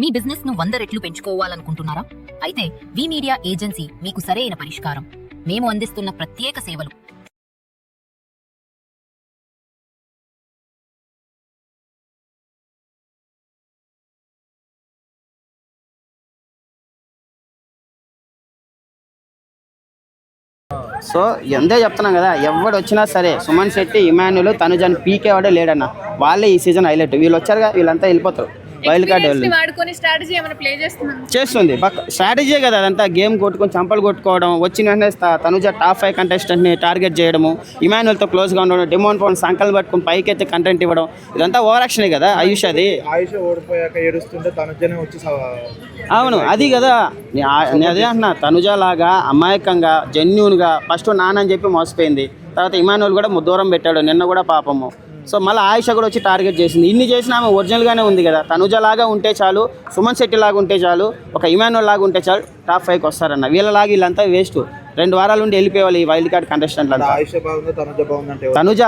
మీ బిజినెస్ను వంద రెట్లు పెంచుకోవాలనుకుంటున్నారా? అయితే వి మీడియా ఏజెన్సీ మీకు సరైన పరిష్కారం. మేము అందిస్తున్న ప్రత్యేక సేవలు. సో ఎందే చెప్తున్నాం కదా ఎవడు వచ్చినా సరే సుమన్ శెట్టి ఇమాన్యుల్ తనుజాన్ పీకేవాడే లేడన్న. వాళ్ళే ఈ సీజన్ హైలైట్. వీళ్ళు వచ్చారుగా వీళ్ళంతా వెళ్ళిపోతారు. వైల్డ్ కార్డ్ వాళ్ళు. ని వాడుకొని స్ట్రాటజీ ఏమైనా ప్లే చేస్తున్నాను చేస్తుంది. పక్క స్ట్రాటజీ కదా అదంతా గేమ్ కొట్టుకొని చంపలు కొట్టుకోవడం వచ్చిన వెంటనే తనుజ టాప్ ఫైవ్ కంటెస్టెంట్ని టార్గెట్ చేయడము ఇమాన్యుల్తో క్లోజ్గా ఉండడం డిమోన్ పవన్ సంకల్ పట్టుకొని పైకి ఎత్తి కంటెంట్ ఇవ్వడం ఇదంతా ఓవర్ యాక్షనే కదా ఆయుష్ అది. ఆయుష్ ఓడిపోయాక ఏడుస్తుంటే తనుజనే వచ్చి అవును అది కదా. అదే అంటున్నా తనుజ లాగా అమాయకంగా జెన్యున్గా ఫస్ట్ నాన్న అని చెప్పి మోసపోయింది. తర్వాత ఇమానువల్ కూడా దూరం పెట్టాడు నిన్న కూడా పాపము. సో మళ్ళీ ఆయుష కూడా వచ్చి టార్గెట్ చేసింది. ఇన్ని చేసినా ఆమె ఒరిజినల్గానే ఉంది కదా. తనుజ లాగా ఉంటే చాలు సుమన్ శెట్టి లాగా ఉంటే చాలు ఒక ఇమానువల్ లాగా ఉంటే చాలు టాప్ ఫైవ్కి వస్తారన్న. వీళ్ళలాగా వీళ్ళంతా వేస్ట్. రెండు వారాల నుండి వెళ్ళిపోవాలి ఈ వైల్డ్ కార్డ్ కంటెస్టెంట్లు అంతా ఆయుష్ బాగుంది తనుజ తనుజ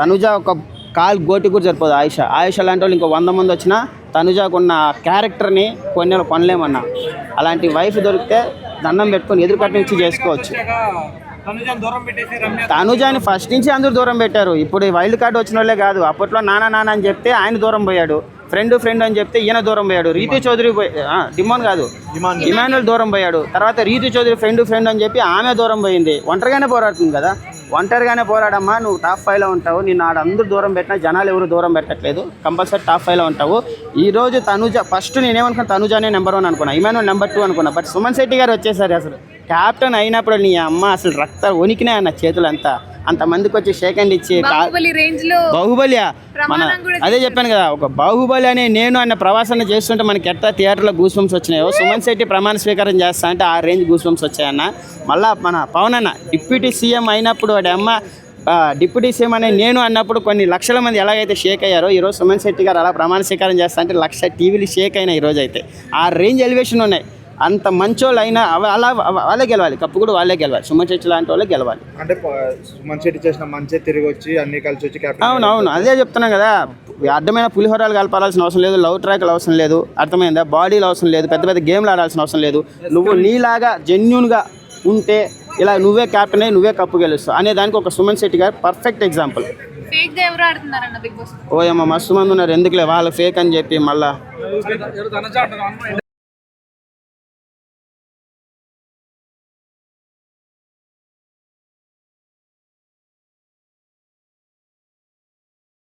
తనుజ ఒక కాల్ గోటి కూడా సరిపోదు ఆయుష. ఆయుష లాంటి వాళ్ళు ఇంకో వంద మంది వచ్చినా తనుజకున్న క్యారెక్టర్ని కొన్ని కొనలేమన్నా. అలాంటి వైఫ్ దొరికితే దండం పెట్టుకొని ఎదురు కట్టించి చేసుకోవచ్చు. తనుజాని ఫస్ట్ నుంచి అందరూ దూరం పెట్టారు. ఇప్పుడు ఈ వైల్డ్ కార్డ్ వచ్చిన వాళ్ళే కాదు. అప్పట్లో నాన్న నాన్న అని చెప్తే ఆయన దూరం పోయాడు. ఫ్రెండ్ ఫ్రెండ్ అని చెప్తే ఈయన దూరం పోయాడు. రీతు చౌదరి డిమోన్ కాదు. ఇమానుయల్ దూరం పోయాడు. తర్వాత రీతు చౌదరి ఫ్రెండ్ ఫ్రెండ్ అని చెప్పి ఆమె దూరం పోయింది. ఒంటరిగానే పోరాడుతుంది కదా. ఒంటరిగానే పోరాడమ్మా నువ్వు టాప్ ఫైవ్లో ఉంటావు. నిన్ను ఆడ అందరూ దూరం పెట్టినా జనాలు ఎవరు దూరం పెట్టట్లేదు. కంపల్సరీ టాప్ ఫైవ్లో ఉంటావు. ఈరోజు తనుజ ఫస్ట్ నేనేమనుకున్నా తనుజానే నెంబర్ వన్ అనుకున్నా ఈమెను నెంబర్ టూ అనుకున్నా బట్ సుమన్ శెట్టి గారు వచ్చేసారు అసలు. క్యాప్టెన్ అయినప్పుడు నీ అమ్మ అసలు రక్త వణికినే అన్న చేతులంతా. అంతమందికి వచ్చి షేక్ హ్యాండ్ ఇచ్చి బాహుబలి మన అదే చెప్పాను కదా ఒక బాహుబలి అనే నేను అన్న ప్రవాసాన్ని చేస్తుంటే మనకి ఎట్లా థియేటర్లో గూస్ బంప్స్ వచ్చినాయో సుమన్ శెట్టి ప్రమాణ స్వీకారం చేస్తా అంటే ఆ రేంజ్ గూస్ బంప్స్ వచ్చాయన్న. మళ్ళా మన పవన్ అన్న డిప్యూటీ సీఎం అయినప్పుడు వాడి అమ్మ డిప్యూటీ సీఎం అనే నేను అన్నప్పుడు కొన్ని లక్షల మంది ఎలాగైతే షేక్ అయ్యారో ఈరోజు సుమన్ శెట్టి గారు అలా ప్రమాణ స్వీకారం చేస్తా అంటే లక్ష టీవీలు షేక్ అయినాయి ఈరోజు అయితే ఆ రేంజ్ ఎలివేషన్ ఉన్నాయి. అంత మంచోళ్ళు అయినా అవ- అలా వాళ్ళే గెలవాలి. కప్పు కూడా వాళ్ళే గెలవాలి. సుమన్ శెట్టి లాంటి వాళ్ళే గెలవాలి. అంటే సుమన్ శెట్టి చేసిన మంచి తిరిగి వచ్చి అన్ని కలిసి వచ్చి అవును అవును. అదే చెప్తున్నాం కదా. అర్థమైన పులిహోరాలు కలపాల్సిన అవసరం లేదు లవ్ ట్రాక్లు అవసరం లేదు అర్థమైందా? బాడీలు అవసరం లేదు పెద్ద పెద్ద గేమ్లు ఆడాల్సిన అవసరం లేదు. నువ్వు నీలాగా జెన్యున్గా ఉంటే ఇలా నువ్వే క్యాప్టెన్ అయ్యి నువ్వే కప్పు గెలుస్తావు. అనే దానికి ఒక సుమన్ శెట్టి గారు పర్ఫెక్ట్ ఎగ్జాంపుల్ ఓ ఏమో మస్తు మంది ఉన్నారు. ఎందుకులే? వాళ్ళు ఫేక్ అని చెప్పి మళ్ళా.